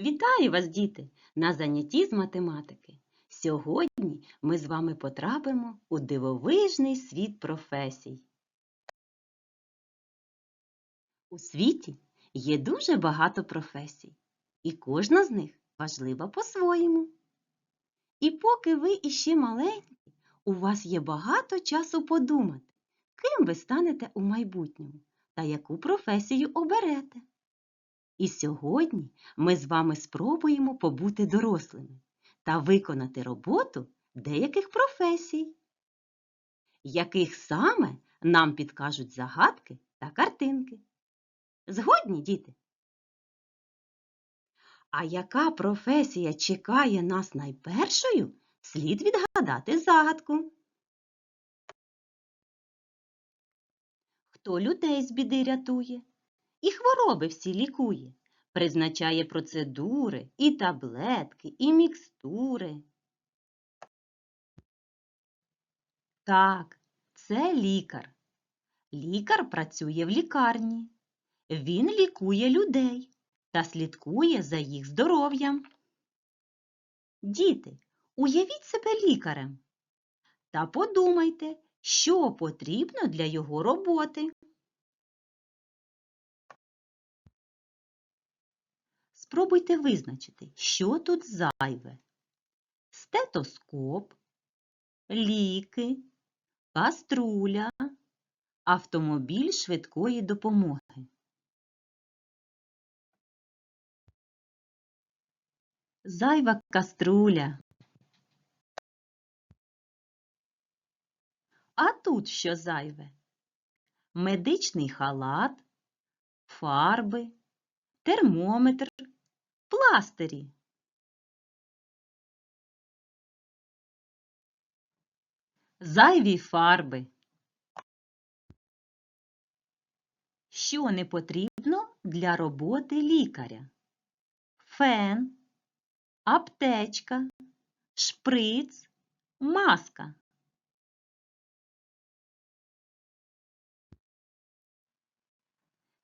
Вітаю вас, діти, на занятті з математики. Сьогодні ми з вами потрапимо у дивовижний світ професій. У світі є дуже багато професій, і кожна з них важлива по-своєму. І поки ви іще маленькі, у вас є багато часу подумати, ким ви станете у майбутньому та яку професію оберете. І сьогодні ми з вами спробуємо побути дорослими та виконати роботу деяких професій, яких саме нам підкажуть загадки та картинки. Згодні, діти? А яка професія чекає нас найпершою, слід відгадати загадку. Хто людей з біди рятує? І хвороби всі лікує, призначає процедури, і таблетки, і мікстури. Так, це лікар. Лікар працює в лікарні. Він лікує людей та слідкує за їх здоров'ям. Діти, уявіть себе лікарем та подумайте, що потрібно для його роботи. Спробуйте визначити, що тут зайве. Стетоскоп, ліки, каструля, автомобіль швидкої допомоги. Зайва каструля. А тут що зайве? Медичний халат, фарби, термометр, пластирі. Зайві фарби. Що не потрібно для роботи лікаря? Фен, аптечка, шприц, маска.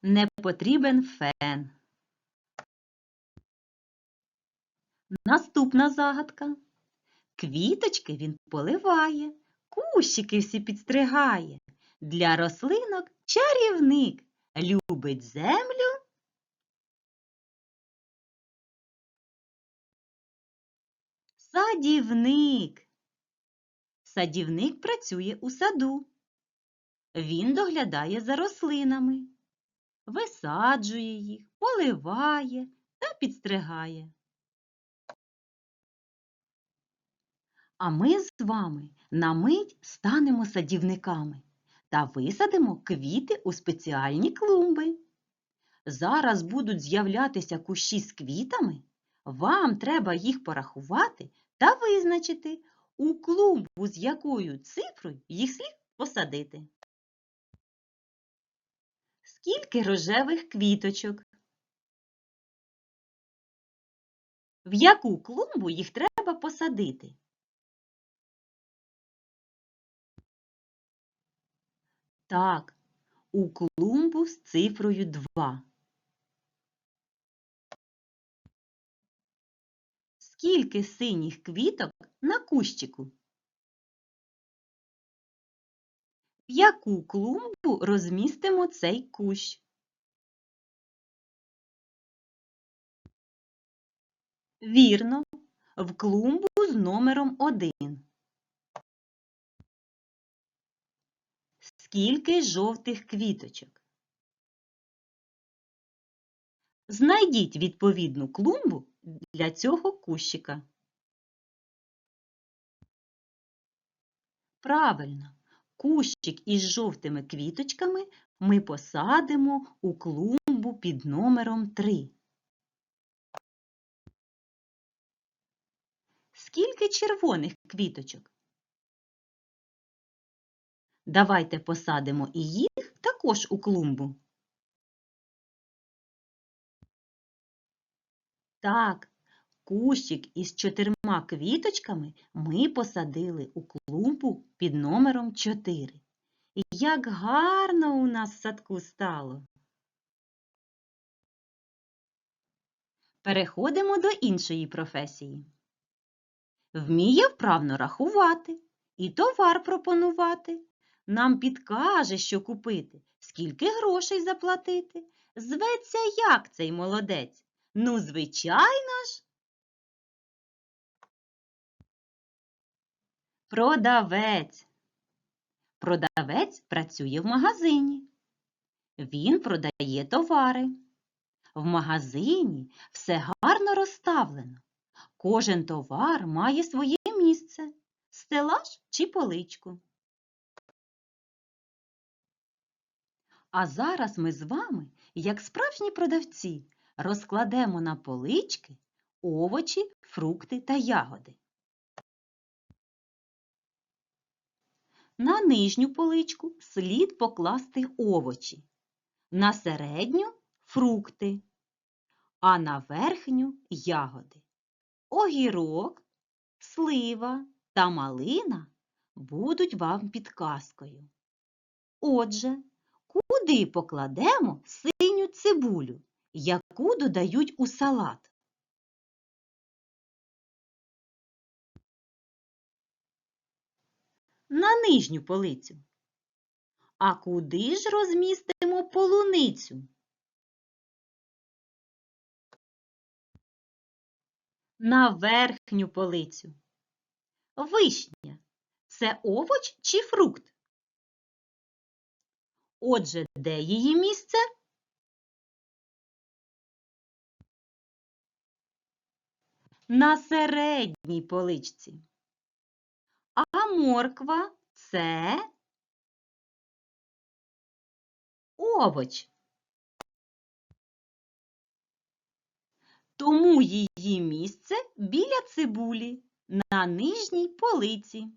Не потрібен фен. Наступна загадка. Квіточки він поливає, кущики всі підстригає. Для рослинок чарівник любить землю. Садівник. Садівник працює у саду. Він доглядає за рослинами, висаджує їх, поливає та підстригає. А ми з вами на мить станемо садівниками та висадимо квіти у спеціальні клумби. Зараз будуть з'являтися кущі з квітами. Вам треба їх порахувати та визначити, у клумбу з якою цифрою їх слід посадити. Скільки рожевих квіточок? В яку клумбу їх треба посадити? Так, у клумбу з цифрою 2. Скільки синіх квіток на кущику? В яку клумбу розмістимо цей кущ? Вірно, в клумбу з номером 1. Скільки жовтих квіточок? Знайдіть відповідну клумбу для цього кущика. Правильно, кущик із жовтими квіточками ми посадимо у клумбу під номером 3. Скільки червоних квіточок? Давайте посадимо і їх також у клумбу. Так, кущик із чотирма квіточками ми посадили у клумбу під номером 4. І як гарно у нас в садку стало! Переходимо до іншої професії. Вміє вправно рахувати і товар пропонувати. Нам підкаже, що купити, скільки грошей заплатити. Зветься як цей молодець? Ну, звичайно ж. Продавець. Продавець працює в магазині. Він продає товари. В магазині все гарно розставлено. Кожен товар має своє місце стелаж чи поличку. А зараз ми з вами, як справжні продавці, розкладемо на полички овочі, фрукти та ягоди. На нижню поличку слід покласти овочі, на середню фрукти, а на верхню ягоди. Огірок, слива та малина будуть вам підказкою. Отже, куди покладемо синю цибулю, яку додають у салат? На нижню полицю. А куди ж розмістимо полуницю? На верхню полицю. Вишня це овоч чи фрукт? Отже, де її місце? На середній поличці. А морква це овоч. Тому її місце біля цибулі на нижній полиці.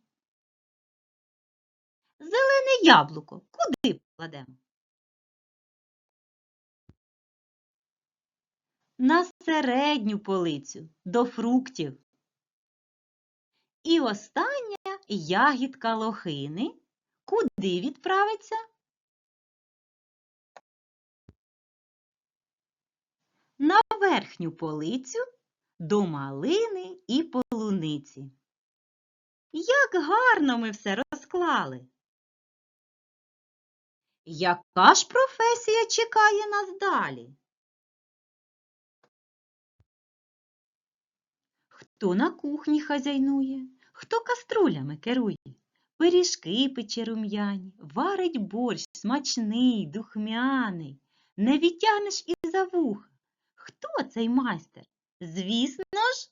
Зелене яблуко куди покладемо? На середню полицю до фруктів. І остання ягідка лохини куди відправиться? На верхню полицю до малини і полуниці. Як гарно ми все розклали! Яка ж професія чекає нас далі? Хто на кухні хазяйнує, хто каструлями керує, пиріжки пече рум'яні, варить борщ смачний, духмяний, не відтягнеш і за вуха. Хто цей майстер? Звісно ж,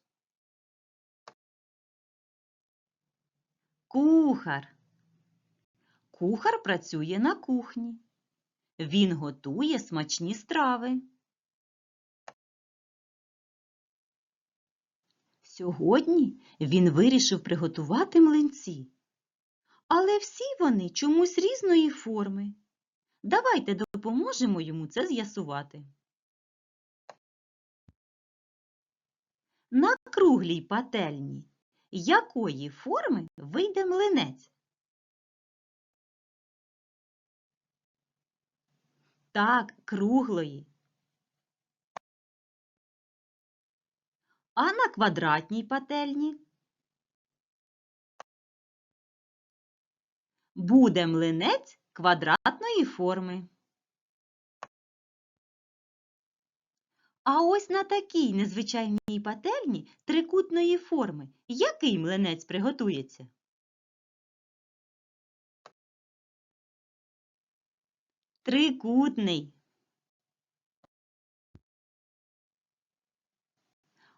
кухар. Кухар працює на кухні. Він готує смачні страви. Сьогодні він вирішив приготувати млинці. Але всі вони чомусь різної форми. Давайте допоможемо йому це з'ясувати. На круглій пательні якої форми вийде млинець? Так, круглої. А на квадратній пательні буде млинець квадратної форми. А ось на такій незвичайній пательні трикутної форми який млинець приготується? Трикутний.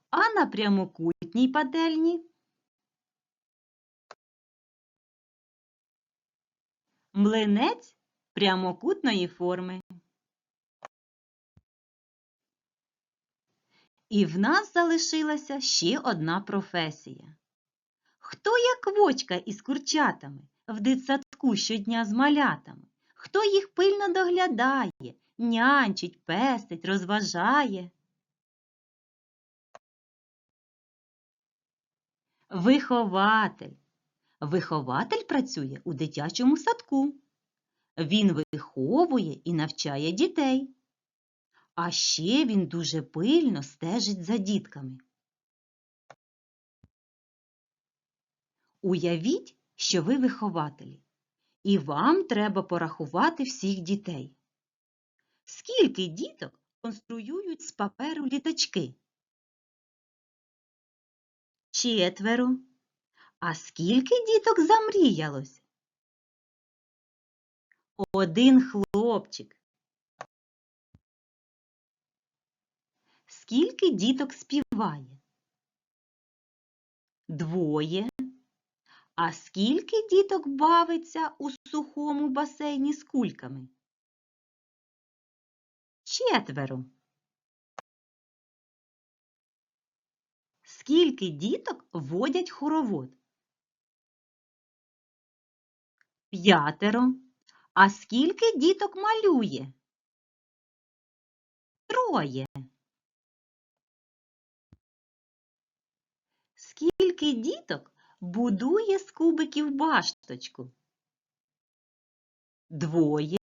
А на прямокутній пательні млинець прямокутної форми. І в нас залишилася ще одна професія. Хто як вочка із курчатами в дитсадку щодня з малятами? Хто їх пильно доглядає, нянчить, пестить, розважає? Вихователь. Вихователь працює у дитячому садку. Він виховує і навчає дітей. А ще він дуже пильно стежить за дітками. Уявіть, що ви вихователі, і вам треба порахувати всіх дітей. Скільки діток конструюють з паперу літачки? Четверо. А скільки діток замріялось? Один хлопчик. Скільки діток співає? Двоє. А скільки діток бавиться у сухому басейні з кульками? Четверо. Скільки діток водять хоровод? П'ятеро. А скільки діток малює? Троє. Скільки діток будує з кубиків башточку? Двоє.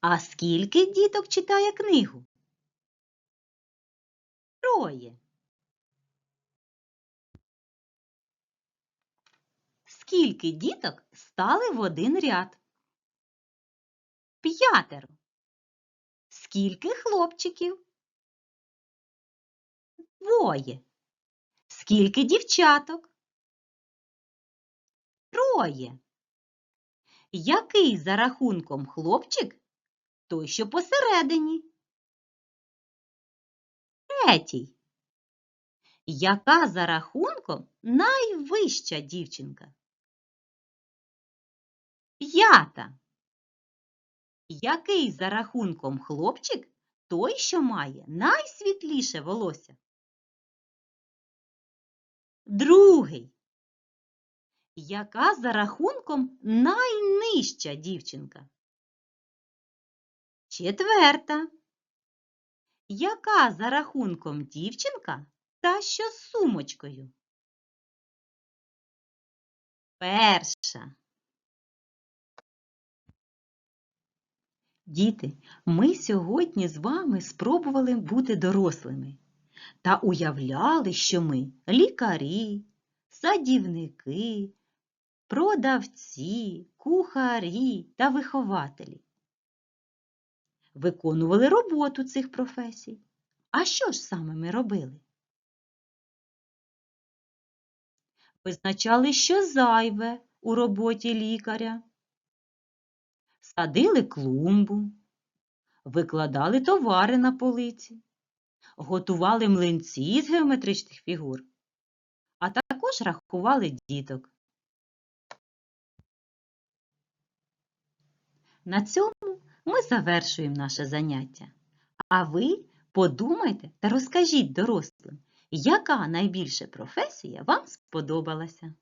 А скільки діток читає книгу? Троє. Скільки діток стали в один ряд? П'ятеро. Скільки хлопчиків? Двоє. Скільки дівчаток? Троє. Який за рахунком хлопчик? Той, що посередині. Третій. Яка за рахунком найвища дівчинка? П'ята. Який за рахунком хлопчик той, що має найсвітліше волосся? Другий. Яка за рахунком найнижча дівчинка? Четверта. Яка за рахунком дівчинка та що з сумочкою? Перша. Діти, ми сьогодні з вами спробували бути дорослими та уявляли, що ми лікарі, садівники, продавці, кухарі та вихователі. Виконували роботу цих професій. А що ж саме ми робили? Визначали, що зайве у роботі лікаря садили клумбу, викладали товари на полиці, готували млинці з геометричних фігур, а також рахували діток. На цьому ми завершуємо наше заняття. А ви подумайте та розкажіть дорослим, яка найбільша професія вам сподобалася.